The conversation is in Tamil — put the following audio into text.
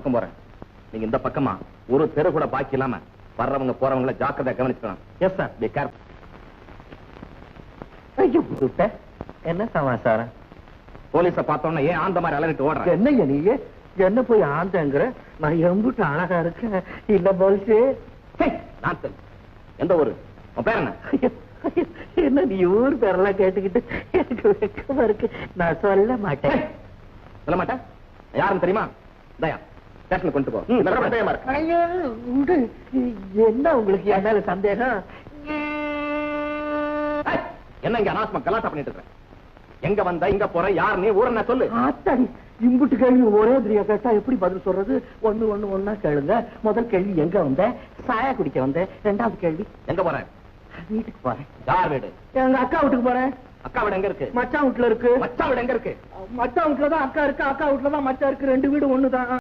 பக்கம் போறேன். நீங்க இந்த பக்கமா? ஒரு தெரு கூட பாக்கி இல்லாம வர்றவங்க போறவங்கள ஜாக்கிரதை கவனிச்சுக்கலாம் எஸ் சார் பி கேர். என்ன சமாச்சாரம்? போலீஸ பார்த்தோன்னா ஏன் ஆந்த மாதிரி அலறிட்டு ஓடுறேன் என்ன நீங்க என்ன போய் ஆந்தங்கிற? நான் எம்புட்டு அழகா இருக்கேன். இல்ல நாத்தல். எந்த ஊரு? உன் பேர் என்ன? என்ன நீ ஊர் பேரெல்லாம் கேட்டுக்கிட்டு எனக்கு வெக்கமா இருக்கு. நான் சொல்ல மாட்டேன். சொல்ல மாட்டேன்? யாருன்னு தெரியுமா? தயா ஸ்டேஷனுக்கு கொண்டு போ. பயமா இருக்கு. என்ன உங்களுக்கு என் மேல சந்தேகம் என்ன இங்க அனாவசியமா கலாட்டா பண்ணிட்டு இருக்க? எங்க வந்த இங்க போற யார் நீ ஊர் என்ன சொல்லு. ஆத்தாடி இம்புட்டு கேள்வி ஒரே திரியா கேட்டா எப்படி பதில் சொல்றது? ஒண்ணு ஒண்ணு ஒண்ணா கேளுங்க. முதல் கேள்வி எங்க வந்த? சாயா குடிக்க வந்த. ரெண்டாவது கேள்வி எங்க போற? வீட்டுக்கு போறேன். யார் வீடு? எங்க அக்கா வீட்டுக்கு போறேன். அக்கா வீடு எங்க இருக்கு? மச்சான் வீட்டுல இருக்கு. மச்சான் வீடு எங்க இருக்கு? மச்சான் வீட்டுல தான் அக்கா இருக்கு. அக்கா வீட்டுல தான் மச்சான் இருக்கு. ரெண்டு வீடு ஒண்ணுதான்.